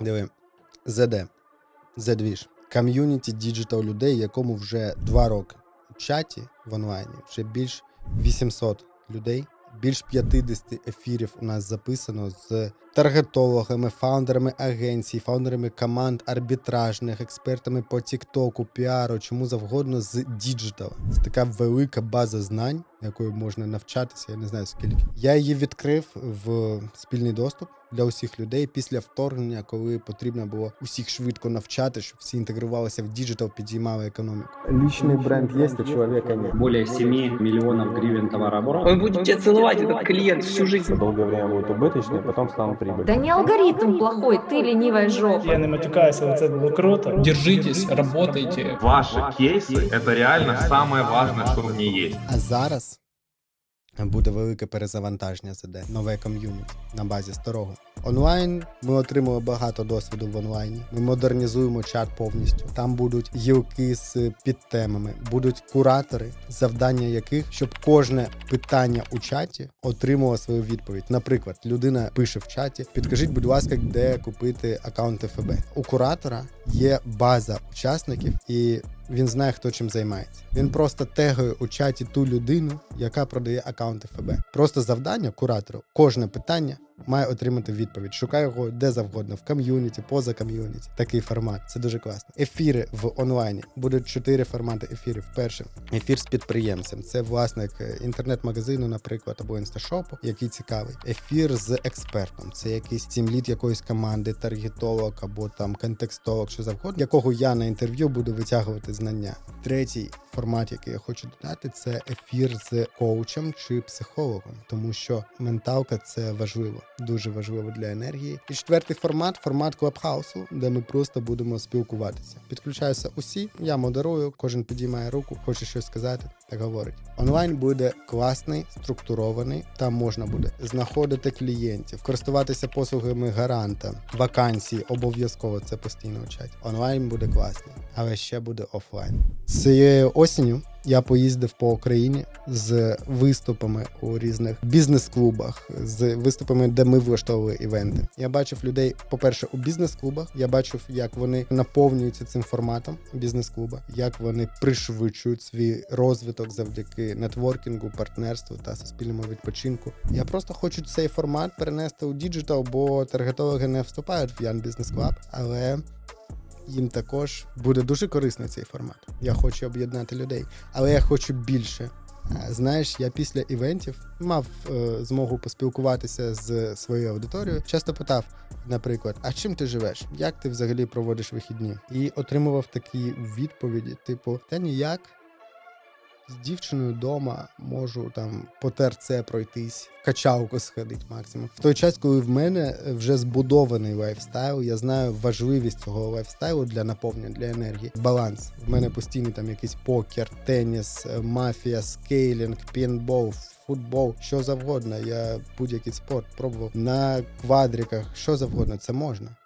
Диви, ЗД. Z2. Ком'юніті діджитал людей, якому вже два роки у чаті в онлайні вже більш 800 людей. Більш 50 ефірів у нас записано з таргетологами, фаундерами агенцій, фаундерами команд арбітражних, експертами по Тіктоку, піару, чому завгодно з діджитала. Це така велика база знань, якою можна навчатися. Я не знаю скільки. Я її відкрив в спільний доступ для усіх людей після вторгнення, коли потрібно було усіх швидко навчати, щоб всі інтегрувалися в діджитал, підіймали економіку. Личный бренд есть, а человека нет. более 7 миллионов гривен товарооборота. Он будет тебя целовать, этот клиент, всю жизнь. За долгое время будет убыточный, потом станут прибыль. Да не алгоритм плохой, ты ленивая жопа. Я не матюкаюся, але це було круто. Держитесь, работайте. Ваши кейсы – это реально самое важное, что в ней есть. А зараз буде велике перезавантаження ЗД, нове ком'юніті на базі старого. Онлайн ми отримали багато досвіду в онлайні. Ми модернізуємо чат повністю. Там будуть гілки з підтемами, будуть куратори, завдання яких, щоб кожне питання у чаті отримало свою відповідь. Наприклад, людина пише в чаті: підкажіть, будь ласка, де купити аккаунт ФБ. У куратора є база учасників і. Він знає, хто чим займається. Він просто тегує у чаті ту людину, яка продає аккаунти ФБ. Просто завдання куратору, кожне питання має отримати відповідь. Шукай його де завгодно, в ком'юніті, поза ком'юніті. Такий формат. Це дуже класно. Ефіри в онлайні будуть чотири формати ефірів. Перший ефір з підприємцем. Це власник е, інтернет-магазину, наприклад, або інсташопу, який цікавий. Ефір з експертом. Це якийсь тімліт якоїсь команди, таргетолог або там контекстолог, що завгодно, якого я на інтерв'ю буду витягувати знання. Третій формат, який я хочу додати, це ефір з коучем чи психологом, тому що менталка це важливо, дуже важливо для енергії. І четвертий формат формат клабхаусу, де ми просто будемо спілкуватися. Підключаються усі, я модерую, кожен підіймає руку, хоче щось сказати та говорить. Онлайн буде класний, структурований. Там можна буде знаходити клієнтів, користуватися послугами гаранта, вакансії, обов'язково це постійно у. Онлайн буде класний, але ще буде офлайн. Цією осінню я поїздив по Україні з виступами у різних бізнес-клубах, з виступами, де ми влаштовували івенти. Я бачив людей, по-перше, у бізнес-клубах. Я бачив, як вони наповнюються цим форматом бізнес-клуба, як вони пришвидшують свій розвиток завдяки нетворкінгу, партнерству та суспільному відпочинку. Я просто хочу цей формат перенести у діджитал, бо таргетологи не вступають в Ян Бізнес Клаб, але їм також буде дуже корисний цей формат. Я хочу об'єднати людей, але я хочу більше. Е, Знаєш, я після івентів мав е, змогу поспілкуватися з своєю аудиторією. Часто питав, наприклад, а чим ти живеш? Як ти взагалі проводиш вихідні? І отримував такі відповіді: типу, та ніяк. З дівчиною вдома можу там по ТРЦ пройтись, качалку сходить максимум. В той час, коли в мене вже збудований лайфстайл, я знаю важливість цього лайфстайлу для наповнення, для енергії. Баланс. В мене постійно там якийсь покер, теніс, е, мафія, скейлінг, пінбол, футбол, що завгодно. Я будь-який спорт пробував на квадриках, що завгодно. Це можна.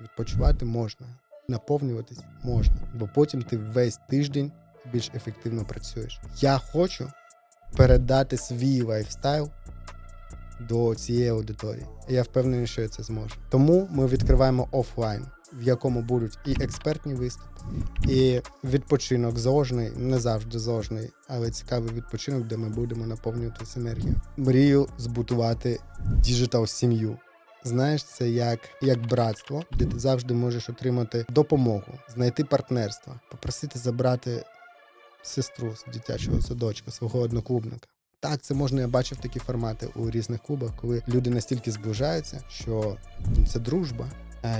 Відпочивати можна, наповнюватись можна, бо потім ти весь тиждень більш ефективно працюєш. Я хочу передати свій лайфстайл до цієї аудиторії. Я впевнений, що я це зможу. Тому ми відкриваємо офлайн, в якому будуть і експертні виступи, і відпочинок зожний, не завжди зожний, але цікавий відпочинок, де ми будемо наповнюватися енергією. Мрію збудувати діджитал сім'ю. Знаєш, це як, як братство, де ти завжди можеш отримати допомогу, знайти партнерство, попросити забрати сестру з дитячого садочка, свого одноклубника. Так, це можна, я бачив такі формати у різних клубах, коли люди настільки зближаються, що ну, це дружба.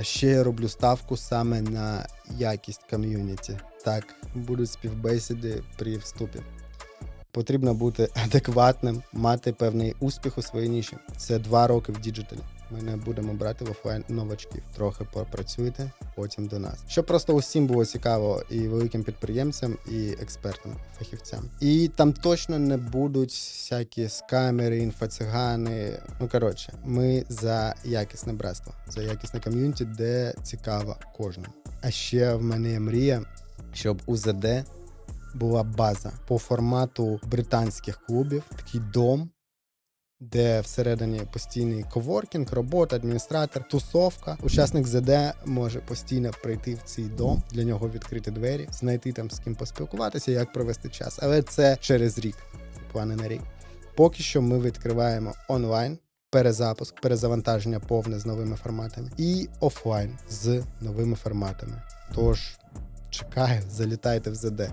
Ще я роблю ставку саме на якість ком'юніті. Так, будуть співбесіди при вступі. Потрібно бути адекватним, мати певний успіх у своїй ніші. Це два роки в діджиталі. Ми не будемо брати в офлайн новачків. Трохи попрацюйте, потім до нас. Щоб просто усім було цікаво і великим підприємцям, і експертам, фахівцям. І там точно не будуть всякі скамери, інфоцигани. Ну коротше, ми за якісне братство, за якісне ком'юніті, де цікаво кожному. А ще в мене є мрія, щоб УЗД була база по формату британських клубів, такий дом, де всередині постійний коворкінг, робота, адміністратор, тусовка. Учасник ЗД може постійно прийти в цей дом, для нього відкрити двері, знайти там з ким поспілкуватися, як провести час. Але це через рік, плани на рік. Поки що ми відкриваємо онлайн. Перезапуск, перезавантаження повне з новими форматами і офлайн з новими форматами. Тож чекаю, залітайте в ЗД.